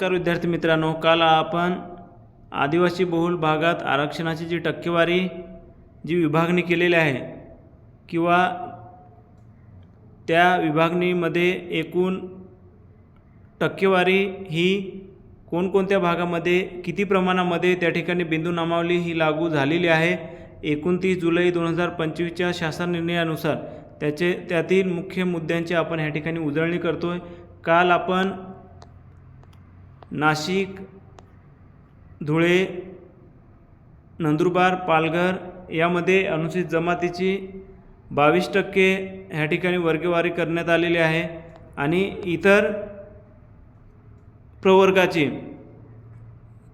नमस्कार विद्यार्थी मित्रांनो काल आपण आदिवासी बहुल भागात आरक्षणाची जी टक्केवारी जी विभागणी केलेली आहे किंवा त्या विभागणीमध्ये एकूण टक्केवारी ही कोणकोणत्या भागामध्ये किती प्रमाणामध्ये त्या ठिकाणी बिंदू नामावली ही लागू झालेली आहे एकोणतीस जुलै दोन हजार पंचवीसच्या शासन निर्णयानुसार त्याचे त्यातील मुख्य मुद्द्यांची आपण ह्या ठिकाणी उजळणी करतो आहे काल आपण नाशिक धुळे नंदुरबार पालघर यामध्ये अनुसूचित जमातीची बावीस टक्के ह्या ठिकाणी वर्गवारी करण्यात आलेली आहे. आणि इतर प्रवर्गाची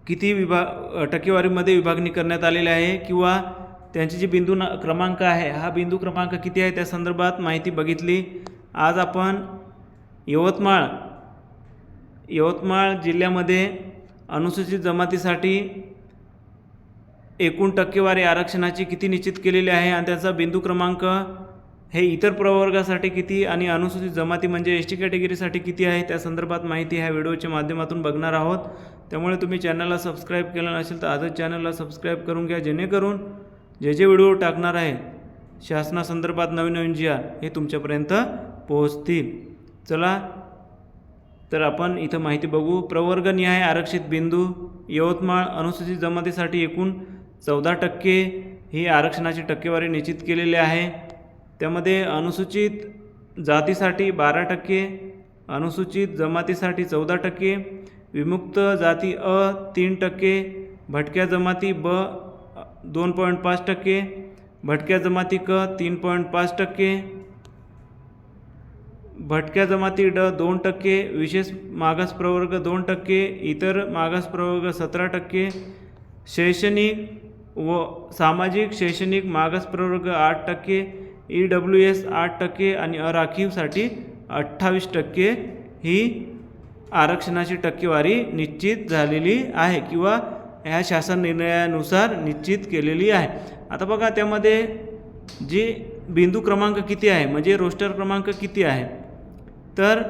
किती विभाग टक्केवारीमध्ये विभागणी करण्यात आलेली आहे किंवा त्यांची जी बिंदू न क्रमांक आहे हा बिंदू क्रमांक किती आहे त्या संदर्भात माहिती बघितली. आज आपण यवतमाळ यवतमाळ जिल्ह्यामध्ये अनुसूचित जमातीसाठी एकूण टक्केवारी आरक्षणाची किती निश्चित केलेली आहे आणि त्याचा बिंदू क्रमांक हे इतर प्रवर्गासाठी किती आणि अनुसूचित जमाती म्हणजे एस टी कॅटेगरीसाठी किती आहे? त्या संदर्भात माहिती ह्या व्हिडिओच्या माध्यमातून बघणार आहोत. त्यामुळे तुम्ही चॅनलला सबस्क्राईब केलं नसेल तर आजच चॅनलला सबस्क्राईब करून घ्या जेणेकरून जे जे व्हिडिओ टाकणार आहे शासनासंदर्भात नवीन नवीन जी आर हे तुमच्यापर्यंत पोहोचतील. चला तर आपण इथं माहिती बघू. प्रवर्गनिहाय आरक्षित बिंदू यवतमाळ अनुसूचित जमातीसाठी एकूण चौदा टक्के ही आरक्षणाची टक्केवारी निश्चित केलेली आहे. त्यामध्ये अनुसूचित जातीसाठी बारा टक्के अनुसूचित जमातीसाठी चौदा टक्के विमुक्त जाती अ तीन टक्के भटक्या जमाती ब दोन पॉईंट पाच टक्के भटक्या जमाती क तीन पॉईंट पाच टक्के भटक्या जमाती ड दोन टक्के विशेष मागास प्रवर्ग दोन टक्के इतर मागास प्रवर्ग सतरा टक्के शैक्षणिक व सामाजिक शैक्षणिक मागास प्रवर्ग आठ टक्के ई डब्ल्यू एस आठ टक्के आणि अराखीवसाठी अठ्ठावीस टक्के ही आरक्षणाची टक्केवारी निश्चित झालेली आहे किंवा ह्या शासन निर्णयानुसार निश्चित केलेली आहे. आता बघा त्यामध्ये जी बिंदू क्रमांक किती आहे? म्हणजे रोस्टर क्रमांक किती आहे? तर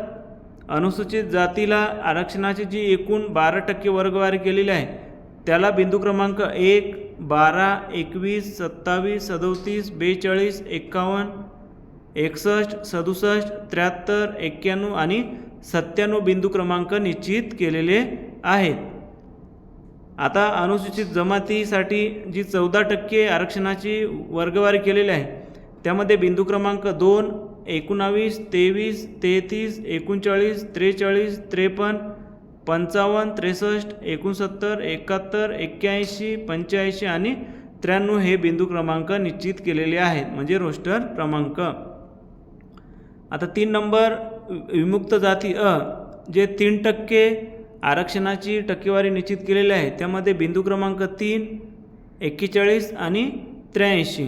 अनुसूचित जातीला आरक्षणाची जी एकूण बारा टक्के वर्गवारी केलेली आहे त्याला बिंदू क्रमांक एक बारा एकवीस सत्तावीस सदोतीस बेचाळीस एक्कावन्न एकसष्ट सदुसष्ट त्र्याहत्तर एक्क्याण्णव आणि सत्त्याण्णव बिंदू क्रमांक निश्चित केलेले आहेत. आता अनुसूचित जमातीसाठी जी चौदा टक्के आरक्षणाची वर्गवारी केलेली आहे त्यामध्ये बिंदू क्रमांक दोन एकोणावीस तेवीस तेहतीस एकोणचाळीस त्रेचाळीस त्रेपन्न पंचावन्न त्रेसष्ट एकोणसत्तर एकाहत्तर एक्क्याऐंशी पंच्याऐंशी आणि त्र्याण्णव हे बिंदू क्रमांक निश्चित केलेले आहेत. म्हणजे रोस्टर क्रमांक. आता तीन नंबर विमुक्त जाती अ जे तीन टक्के आरक्षणाची टक्केवारी निश्चित केलेली आहे. त्यामध्ये बिंदू क्रमांक तीन एक्केचाळीस आणि त्र्याऐंशी.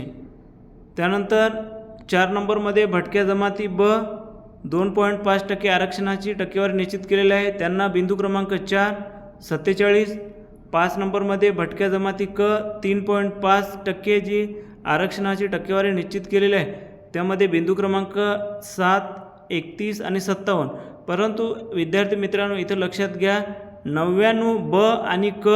त्यानंतर चार नंबरमध्ये भटक्या जमाती ब दोन पॉईंट पाच टक्के आरक्षणाची टक्केवारी निश्चित केलेली आहे. त्यांना बिंदू क्रमांक चार सत्तेचाळीस. पाच नंबरमध्ये भटक्या जमाती क तीन पॉईंट पाच टक्के जी आरक्षणाची टक्केवारी निश्चित केलेली आहे. त्यामध्ये बिंदू क्रमांक सात एकतीस आणि सत्तावन्न. परंतु विद्यार्थी मित्रांनो इथं लक्षात घ्या नव्याण्णव ब आणि क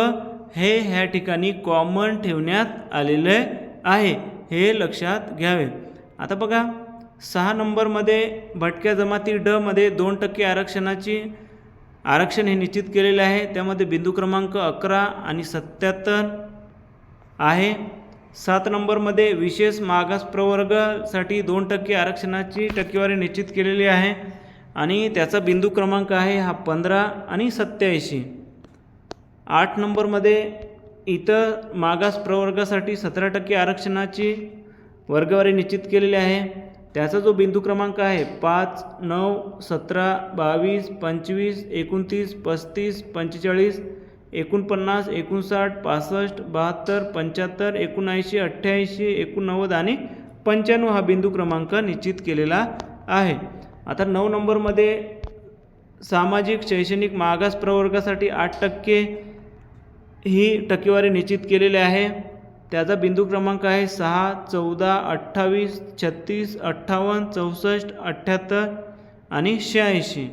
हे ह्या ठिकाणी कॉमन ठेवण्यात आलेले आहे. हे लक्षात घ्यावे. आता बघा सहा नंबरमध्ये भटक्या जमाती डमध्ये दोन टक्के आरक्षणाची आरक्षण हे निश्चित केलेले आहे. त्यामध्ये बिंदू क्रमांक अकरा आणि सत्याहत्तर आहे. सात नंबरमध्ये विशेष मागास प्रवर्गासाठी दोन टक्के आरक्षणाची टक्केवारी निश्चित केलेली आहे. आणि त्याचा बिंदू क्रमांक आहे हा पंधरा आणि सत्याऐंशी. आठ नंबरमध्ये इतर मागास प्रवर्गासाठी सतरा टक्के आरक्षणाची वर्गवारी निश्चित केलेली आहे. त्याचा जो बिंदू क्रमांक आहे पाच नऊ सतरा बावीस पंचवीस एकोणतीस पस्तीस पंचेचाळीस एकोणपन्नास एकोणसाठ पासष्ट बहात्तर पंच्याहत्तर एकोणऐंशी अठ्ठ्याऐंशी एकोणनव्वद आणि पंच्याण्णव हा बिंदू क्रमांक निश्चित केलेला आहे. आता नऊ नंबरमध्ये सामाजिक शैक्षणिक मागास प्रवर्गासाठी आठ टक्के ही टक्केवारी निश्चित केलेली आहे. त्याचा बिंदू क्रमांक आहे सहा चौदा अठ्ठावीस छत्तीस अठ्ठावन्न चौसष्ट अठ्ठ्याहत्तर आणि शहाऐंशी.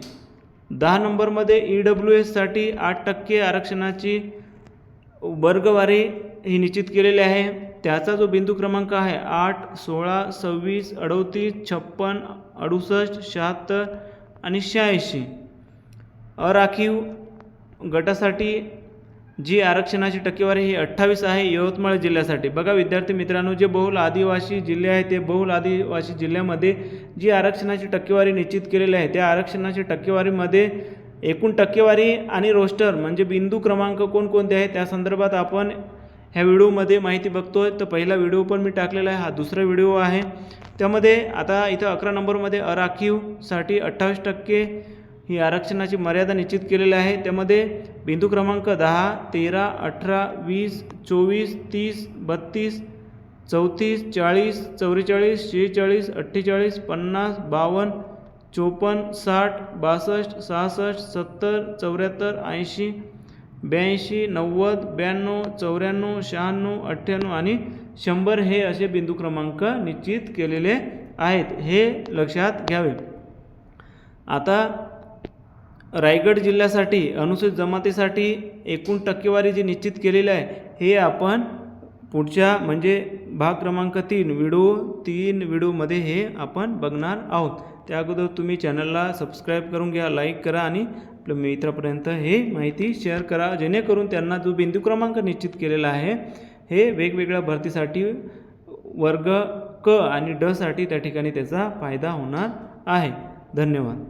दहा नंबरमध्ये ई डब्ल्यू एससाठी आठ टक्के आरक्षणाची वर्गवारी ही निश्चित केलेली आहे. त्याचा जो बिंदू क्रमांक आहे आठ सोळा सव्वीस अडतीस छप्पन अडुसष्ट शहात्तर आणि शहाऐंशी. अराखीव गटासाठी जी आरक्षणाची टक्केवारी ही अठ्ठावीस आहे यवतमाळ जिल्ह्यासाठी. बघा विद्यार्थी मित्रांनो जे बहुल आदिवासी जिल्हे आहे ते बहुल आदिवासी जिल्ह्यामध्ये जी आरक्षणाची टक्केवारी निश्चित केलेली आहे त्या आरक्षणाची टक्केवारीमध्ये एकूण टक्केवारी आणि रोस्टर म्हणजे बिंदू क्रमांक कोणकोणते आहे त्या संदर्भात आपण ह्या व्हिडिओमध्ये माहिती बघतो आहे तर पहिला व्हिडिओ पण मी टाकलेला आहे हा दुसरा व्हिडिओ आहे. त्यामध्ये आता इथं अकरा नंबरमध्ये अराखीवसाठी अठ्ठावीस टक्के ही आरक्षणाची मर्यादा निश्चित केलेली आहे. त्यामध्ये बिंदू क्रमांक दहा तेरा अठरा वीस चोवीस तीस बत्तीस चौतीस चाळीस चौवेचाळीस शेहेचाळीस अठ्ठेचाळीस पन्नास बावन्न चोपन्न साठ बासष्ट सहासष्ट सत्तर चौऱ्याहत्तर ऐंशी ब्याऐंशी नव्वद ब्याण्णव चौऱ्याण्णव शहाण्णव अठ्ठ्याण्णव आणि शंभर हे असे बिंदू क्रमांक निश्चित केलेले आहेत. हे लक्षात घ्यावे. आता रायगड जिल्ह्यासाठी अनुसूचित जमातीसाठी एकूण टक्केवारी जी निश्चित केलेली आहे हे आपण पुढच्या म्हणजे भाग क्रमांक तीन व्हिडिओ तीन व्हिडिओमध्ये हे आपण बघणार आहोत. त्या अगोदर तुम्ही चॅनलला सबस्क्राईब करून घ्या लाईक करा आणि आपल्या मित्रापर्यंत हे माहिती शेअर करा जेणेकरून त्यांना जो बिंदू क्रमांक निश्चित केलेला आहे हे वेगवेगळ्या भरतीसाठी वर्ग क आणि डसाठी त्या ठिकाणी त्याचा फायदा होणार आहे. धन्यवाद.